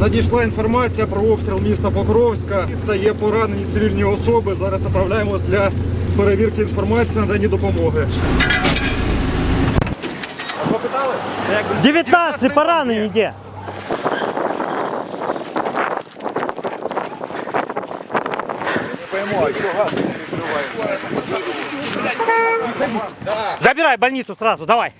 Надійшла інформація про обстріл міста Покровська та є поранені цивільні особи. Зараз направляємось для перевірки інформації, надані допомоги. Що питали? 19 поранені де? Забирай больницу сразу, давай.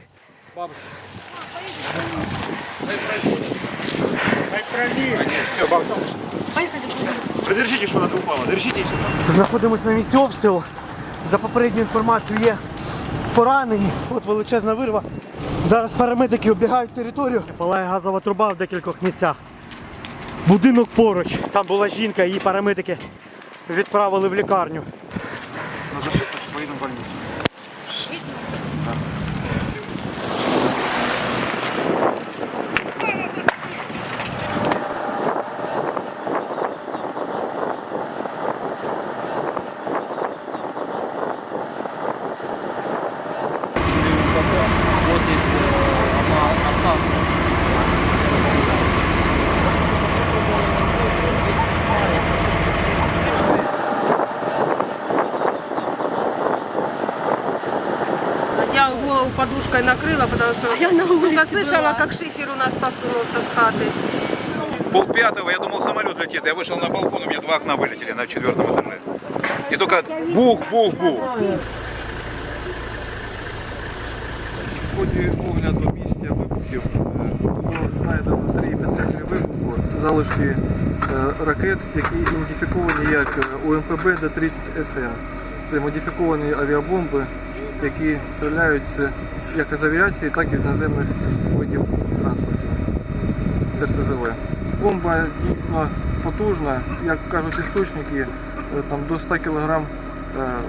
Придержите, що вона упала. Держите. Знаходимося на місці обстрілу. За попередньою інформацією є поранені. От величезна вирва. Зараз парамедики оббігають територію. Палає газова труба в декількох місцях. Будинок поруч. Там була жінка, її парамедики відправили в лікарню. Поїдемо в больницю. Я голову подушкой накрыла, потому что я на только слышала, как шифер у нас посунулся с хаты. Пол пятого, я думал, самолет летит. Я вышел на балкон, у меня два окна вылетели на четвертом этаже. И только бух-бух-бух. В ході огляду місця вибухів е, було знайдено три епіцентри вибуху, залишки е, ракет, які ідентифіковані як е, УМПБ Д-30 СН. Це модифіковані авіабомби, які стріляють з- як із авіації, так і з наземних видів транспорту. Це СЗВ. Бомба дійсно потужна, як кажуть істочники, е, там до 100 кг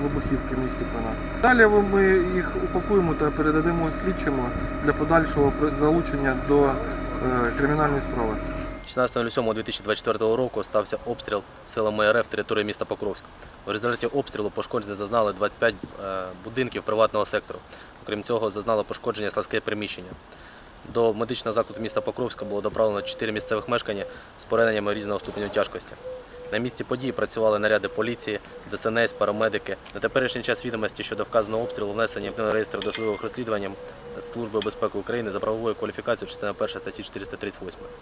вибухівки містить вона. Далі ми їх упакуємо та передадимо слідчому для подальшого залучення до е, кримінальної справи. 16.07.2024 року стався обстріл силами РФ території міста Покровськ. У результаті обстрілу пошкодження зазнали 25 е, будинків приватного сектору. Окрім цього, зазнало пошкодження складське приміщення. До медичного закладу міста Покровська було доправлено 4 місцевих мешкання з пораненнями різного ступеню тяжкості. На місці події працювали наряди поліції, ДСНС, парамедики. На теперішній час відомості щодо вказаного обстрілу внесені в реєстр досудових розслідувань Служби безпеки України за правовою кваліфікацією частина 1 статті 438.